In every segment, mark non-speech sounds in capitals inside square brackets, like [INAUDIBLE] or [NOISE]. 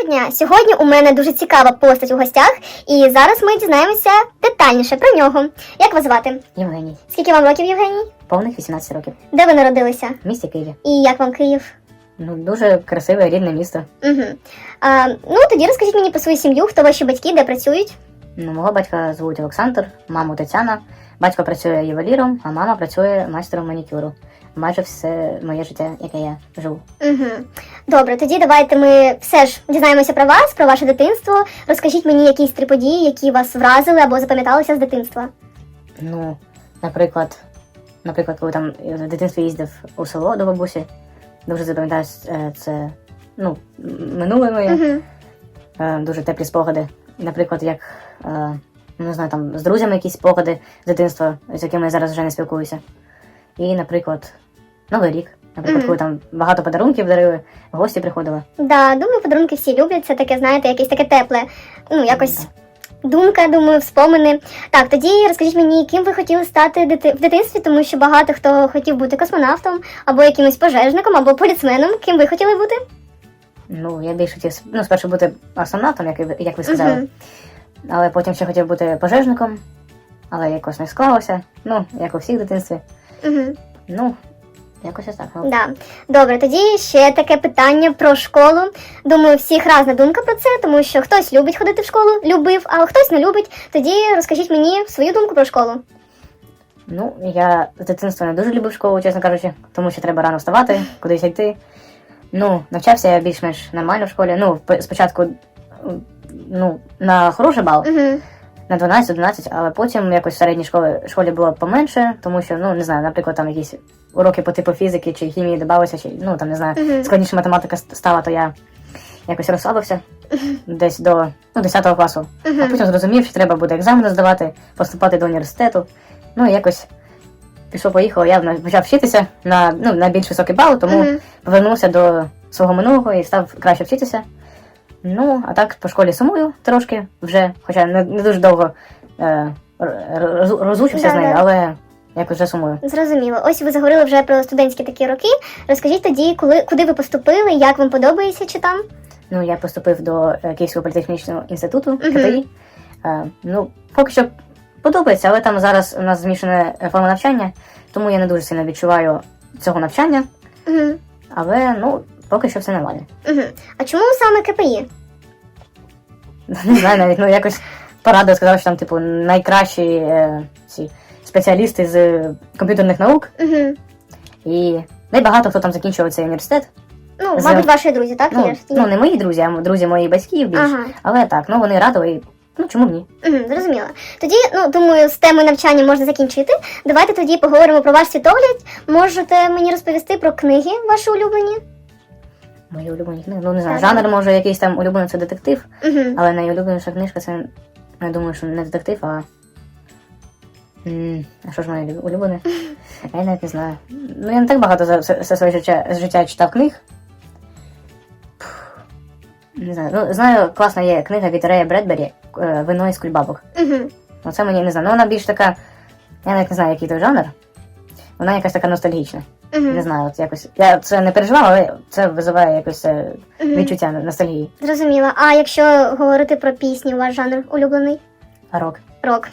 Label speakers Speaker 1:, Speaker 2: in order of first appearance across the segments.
Speaker 1: Доброго дня! Сьогодні у мене дуже цікава постать у гостях, і зараз ми дізнаємося детальніше про нього. Як вас звати?
Speaker 2: Євгеній,
Speaker 1: Скільки вам років, Євгеній?
Speaker 2: повних 18 років.
Speaker 1: Де ви народилися?
Speaker 2: В місті Києві.
Speaker 1: І як вам Київ?
Speaker 2: Ну, дуже красиве, рідне місто.
Speaker 1: Угу. А, ну тоді розкажіть мені про свою сім'ю, хто ваші батьки, де працюють.
Speaker 2: Ну, мого батька звуть Олександр, маму Тетяна. Батько працює ювеліром, а мама працює майстером манікюру. Майже все моє життя, яке я живу.
Speaker 1: Угу. Добре, тоді давайте ми все ж дізнаємося про вас, про ваше дитинство. Розкажіть мені якісь три події, які вас вразили або запам'яталися з дитинства.
Speaker 2: Ну, наприклад, наприклад, коли там в дитинстві їздив у село до бабусі, дуже запам'ятаюсь е, це ну, минуле моє,
Speaker 1: Угу.
Speaker 2: дуже теплі спогади. Наприклад, як е, не знаю, там з друзями якісь спогади з дитинства, з якими я зараз вже не спілкуюся. І, наприклад, Новий рік. Наприклад,
Speaker 1: Мгм.
Speaker 2: коли там багато подарунків дарили, гості приходили.
Speaker 1: Да, думаю, подарунки всі люблять. Це таке, знаєте, якесь таке тепле. Ну, якось думка, думаю, вспомини. Так, тоді розкажіть мені, ким ви хотіли стати дити- в дитинстві, тому що багато хто хотів бути космонавтом, або якимось пожежником, або поліцменом. Ким ви хотіли бути?
Speaker 2: Ну, я більше хотів ну, спершу бути астронавтом, як, як ви сказали.
Speaker 1: Мгм.
Speaker 2: Але потім ще хотів бути пожежником, але якось не склалося. Ну, як у всіх в дитинстві.
Speaker 1: Угу.
Speaker 2: Ну, якось ось так. Ну,
Speaker 1: Да. Добре, тоді ще таке питання про школу. Думаю, всіх різна думка про це, тому що хтось любить ходити в школу, любив, а хтось не любить. Тоді розкажіть мені свою думку про школу.
Speaker 2: Ну, я з дитинства не дуже любив школу, чесно кажучи, тому що треба рано вставати, кудись йти. Ну, навчався я більш-менш нормально в школі. Ну, спочатку ну, на хороший бал,
Speaker 1: Угу.
Speaker 2: на 12-11, але потім якось в середній школі, школі було поменше, тому що, ну, не знаю, наприклад, там якісь уроки по типу фізики чи хімії додалися, чи ну там не знаю,
Speaker 1: Мгм.
Speaker 2: складніша математика стала, то я якось розслабився десь до ну, 10 класу. А
Speaker 1: Угу.
Speaker 2: потім зрозумів, що треба буде екзамени здавати, поступати до університету. Ну і якось пішов, поїхав, я почав вчитися на, ну, на більш високий бал, тому
Speaker 1: Мгм.
Speaker 2: повернувся до свого минулого і став краще вчитися. Ну, а так по школі сумую трошки вже, хоча не, не дуже довго е, роз- розучився з нею,
Speaker 1: Да-да.
Speaker 2: але якось вже сумую.
Speaker 1: Зрозуміло. Ось ви заговорили вже про студентські такі роки. Розкажіть тоді, коли куди ви поступили, як вам подобається чи там?
Speaker 2: Ну, я поступив до е, Київського політехнічного інституту. КПІ. Е, ну, поки що подобається, але там зараз у нас змішана е, форма навчання, тому я не дуже сильно відчуваю цього навчання.
Speaker 1: Угу.
Speaker 2: Але ну, поки що все нормально.
Speaker 1: Угу. А чому саме КПІ? [LAUGHS]
Speaker 2: Не знаю навіть, ну якось порадив, сказав, що там, типу, найкращі е, ці спеціалісти з е, комп'ютерних наук,
Speaker 1: Угу.
Speaker 2: і найбагато хто там закінчував цей університет.
Speaker 1: Ну,
Speaker 2: З-
Speaker 1: мабуть, ваші друзі, так?
Speaker 2: Ну,
Speaker 1: є?
Speaker 2: ну не мої друзі, а друзі моїх батьків більше.
Speaker 1: Ага.
Speaker 2: Але так, ну вони радили, і ну чому б ні?
Speaker 1: Угу, зрозуміло. Тоді, ну думаю, з темою навчання можна закінчити. Давайте тоді поговоримо про ваш світогляд. Можете мені розповісти про книги ваші улюблені?
Speaker 2: Мої улюблені книги. Ну не знаю, жанр може якийсь там улюблений це детектив,
Speaker 1: Угу.
Speaker 2: але найулюбленіша книжка це, ну, я думаю, що не детектив, а. М, А що ж моє улю- улюблене? Я навіть не знаю. Ну, я не так багато за все, все своє життя, життя читав книг. Пф, Не знаю. Ну, знаю, класна є книга від Рея Бредбері е, Вино із кульбабок.
Speaker 1: Угу.
Speaker 2: Оце мені не знаю. Ну, вона більш така. Я навіть не знаю, який той жанр. Вона якась така ностальгічна. Не
Speaker 1: Угу.
Speaker 2: знаю, от якось. Я це не переживав, але це визиває якось е,
Speaker 1: Угу.
Speaker 2: відчуття ностальгії.
Speaker 1: Зрозуміло. А якщо говорити про пісні, ваш жанр улюблений?
Speaker 2: Рок.
Speaker 1: Рок.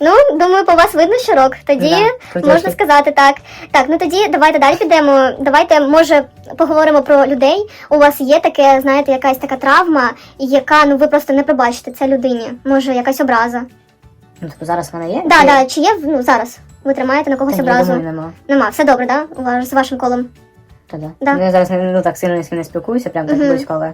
Speaker 1: Ну, думаю, по вас видно, що рок. Тоді
Speaker 2: Да, крутяшки.
Speaker 1: можна сказати так. Так, ну тоді давайте далі підемо. Давайте, може, поговоримо про людей. У вас є таке, знаєте, якась така травма, яка ну ви просто не пробачите це людині. Може, якась образа.
Speaker 2: Ну, типу, зараз в мене є?
Speaker 1: Да,
Speaker 2: Чи-
Speaker 1: да, чи є ну зараз? Ви тримаєте на когось образу?
Speaker 2: нема.
Speaker 1: Нема, все добре, да? У вас- З вашим колом.
Speaker 2: Та да.
Speaker 1: Да.
Speaker 2: Ну, я зараз не, ну, так сильно не спілкуюся, прям так
Speaker 1: Мгм.
Speaker 2: близько, але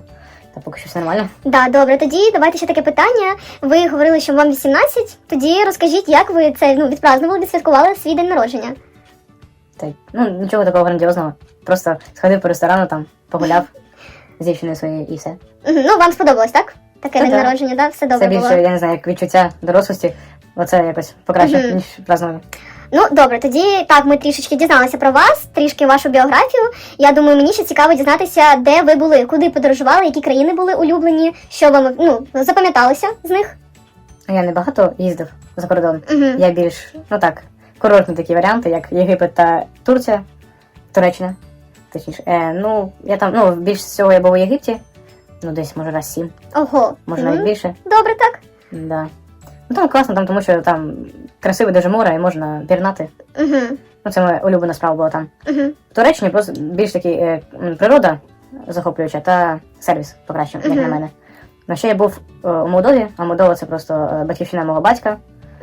Speaker 2: та поки що все нормально.
Speaker 1: Да, добре, тоді давайте ще таке питання. Ви говорили, що вам 18. Тоді розкажіть, як ви це ну, відпразнували, відсвяткували свій день народження.
Speaker 2: Та, й, ну, нічого такого грандіозного. Просто сходив по ресторану, там, погуляв [LAUGHS] з дівчиною своєю і все.
Speaker 1: Мгм, Ну, вам сподобалось, так? Таке
Speaker 2: Та
Speaker 1: день
Speaker 2: да.
Speaker 1: народження, да? Все
Speaker 2: Це більше,
Speaker 1: було.
Speaker 2: я не знаю, як відчуття дорослості. Оце якось покраще,
Speaker 1: Мгм.
Speaker 2: ніж празднування.
Speaker 1: Ну, добре, тоді так, ми трішечки дізналися про вас, трішки вашу біографію. Я думаю, мені ще цікаво дізнатися, де ви були, куди подорожували, які країни були улюблені, що вам ну, запам'яталося з них.
Speaker 2: Я не багато їздив за кордон.
Speaker 1: Угу.
Speaker 2: Я більш, ну так, курортні такі варіанти, як Єгипет та Турція, Туреччина. Точніше. Е, ну, я там, ну, більш всього я був у Єгипті. Ну, десь, може, раз сім,
Speaker 1: Ого.
Speaker 2: може навіть більше.
Speaker 1: Добре, так.
Speaker 2: Да. Ну там класно, там, тому що там красиве дуже море і можна пірнати.
Speaker 1: Угу.
Speaker 2: Ну, це моя улюблена справа була там.
Speaker 1: Угу.
Speaker 2: В Туреччині просто більш таки е, природа захоплююча та сервіс покраще, як на мене. Ну, ще я був е, у Молдові, а Молдова це просто е, батьківщина мого батька.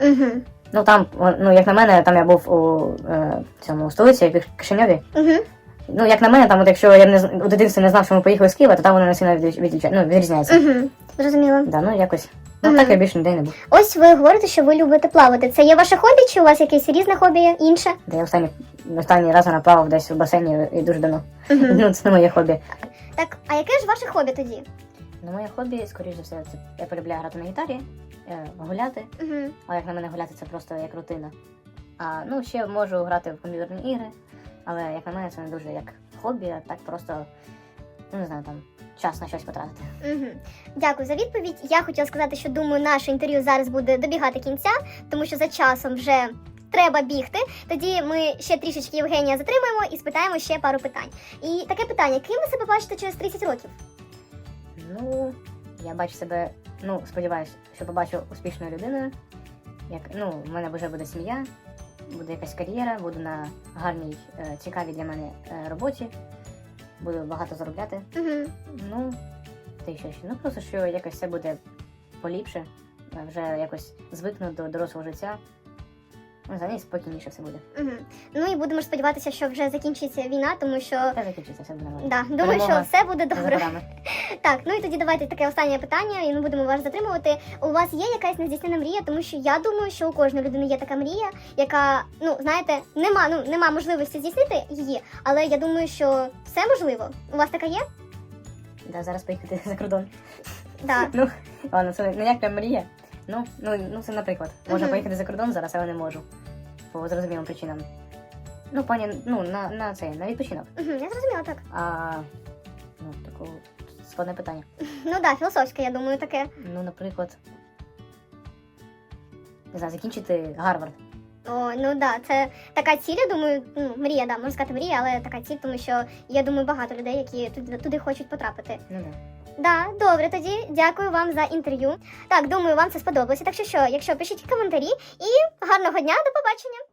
Speaker 1: Угу.
Speaker 2: Ну там, ну як на мене, там я був у е, цьому столиці, в Кишиньові.
Speaker 1: Угу.
Speaker 2: Ну, як на мене, там, от якщо я не з- у дитинстві не знав, що ми поїхали з Києва, то там воно не сильно відріч- відріча- ну, відрізняється.
Speaker 1: Угу. Зрозуміло.
Speaker 2: Да, ну якось. Ну так я більше ніде не був.
Speaker 1: Ось ви говорите, що ви любите плавати. Це є ваше хобі, чи у вас якесь різне хобі є інше?
Speaker 2: Де я останній, останній раз наплавав десь у басейні і дуже давно. Ну, це не моє хобі.
Speaker 1: Так, а яке ж ваше хобі тоді?
Speaker 2: Ну, моє хобі, скоріш за все, це я полюбляю грати на гітарі, е, гуляти.
Speaker 1: Угу.
Speaker 2: Але як на мене гуляти, це просто як рутина. А ну ще можу грати в комп'ютерні ігри, але як на мене це не дуже як хобі, а так просто, ну не знаю, там час на щось потратити.
Speaker 1: Угу. Дякую за відповідь. Я хотіла сказати, що думаю, наше інтерв'ю зараз буде добігати кінця, тому що за часом вже треба бігти. Тоді ми ще трішечки Євгенія затримаємо і спитаємо ще пару питань. І таке питання: ким ви себе бачите через 30 років?
Speaker 2: Ну, я бачу себе, ну, сподіваюся, що побачу успішною людиною. Як, ну, в мене вже буде сім'я, буде якась кар'єра, буду на гарній, е, цікавій для мене е, роботі, буду багато заробляти.
Speaker 1: Угу.
Speaker 2: Ну, та й що ще? Ну просто що якось все буде поліпше, вже якось звикну до дорослого життя. Ну, за неї спокійніше все буде.
Speaker 1: Угу. Ну і будемо ж сподіватися, що вже закінчиться війна, тому що
Speaker 2: Та закінчиться, все буде нормально.
Speaker 1: да, думаю, що
Speaker 2: Перемога
Speaker 1: все буде добре. [LAUGHS] Так, ну і тоді давайте таке останнє питання, і не будемо вас затримувати. У вас є якась нездійснена мрія, тому що я думаю, що у кожної людини є така мрія, яка, ну знаєте, нема, ну нема можливості здійснити її, але я думаю, що все можливо. У вас така є?
Speaker 2: Да, зараз поїхати [LAUGHS] за кордон.
Speaker 1: Так.
Speaker 2: Ну, ладно, це не як прям мрія. Ну, ну, ну це наприклад. Можна
Speaker 1: Мгм.
Speaker 2: поїхати за кордон зараз, але не можу. По зрозумілим причинам. Ну, пані, ну, на, на це, на відпочинок.
Speaker 1: Угу, я зрозуміла так.
Speaker 2: А ну, таке складне питання.
Speaker 1: Ну да, філософське, я думаю, таке.
Speaker 2: Ну, наприклад. Не знаю, закінчити Гарвард.
Speaker 1: О, ну да, це така ціль, я думаю, ну, мрія, да, можна сказати мрія, але така ціль, тому що я думаю, багато людей, які туди, туди хочуть потрапити.
Speaker 2: Ну да.
Speaker 1: Да, добре, тоді дякую вам за інтерв'ю. Так, думаю, вам це сподобалося. Так що що, якщо пишіть коментарі і гарного дня, до побачення.